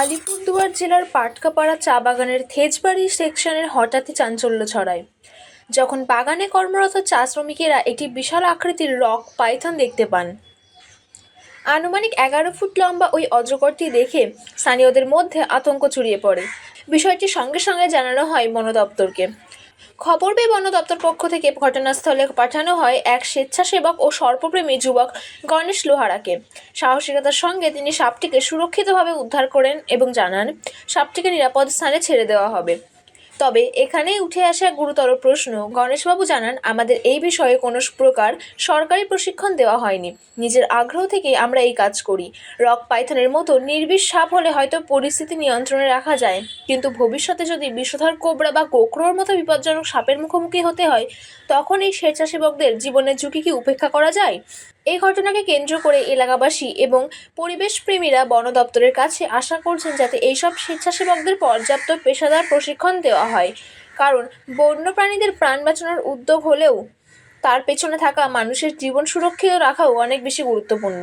আলিপুরদুয়ার জেলার পাটকাপাড়া চা বাগানের থেজবাড়ি সেকশনের হঠাৎই চাঞ্চল্য ছড়ায়। যখন বাগানে কর্মরত চা শ্রমিকেরা একটি বিশাল আকৃতির রক পাইথন দেখতে পান। আনুমানিক এগারো ফুট লম্বা ওই অজগরটি দেখে স্থানীয়দের মধ্যে আতঙ্ক ছড়িয়ে পড়ে। বিষয়টি সঙ্গে সঙ্গে জানানো হয় বন দপ্তরকে খবর পেয়ে বন দপ্তর পক্ষ থেকে ঘটনাস্থলে পাঠানো হয় এক স্বেচ্ছাসেবক ও সর্পপ্রেমী যুবক গণেশ লোহারাকে। সাহসিকতার সঙ্গে তিনি সাপটিকে সুরক্ষিতভাবে উদ্ধার করেন এবং জানান, সাপটিকে নিরাপদ স্থানে ছেড়ে দেওয়া হবে। তবে এখানেই উঠে আসা গুরুতর প্রশ্ন, গণেশবাবু জানান, আমাদের এই বিষয়ে কোনো প্রকার সরকারি প্রশিক্ষণ দেওয়া হয়নি। নিজের আগ্রহ থেকে আমরা এই কাজ করি। রক পাইথনের মতো নির্বিষ সাপ হলে হয়তো পরিস্থিতি নিয়ন্ত্রণে রাখা যায়। কিন্তু ভবিষ্যতে যদি বিষধর কোবরা বা কোকরোর মতো বিপজ্জনক সাপের মুখোমুখি হতে হয়, তখন এই স্বেচ্ছাসেবকদের জীবনের ঝুঁকি কি উপেক্ষা করা যায়? এই ঘটনাকে কেন্দ্র করে এলাকাবাসী এবং পরিবেশপ্রেমীরা বন দপ্তরের কাছে আশা করছেন যাতে এইসব স্বেচ্ছাসেবকদের পর্যাপ্ত পেশাদার প্রশিক্ষণ দেওয়া হয়। কারণ বন্য প্রাণীদের প্রাণ বাঁচানোর উদ্যোগ হলেও তার পেছনে থাকা মানুষের জীবন সুরক্ষিত রাখাও অনেক বেশি গুরুত্বপূর্ণ।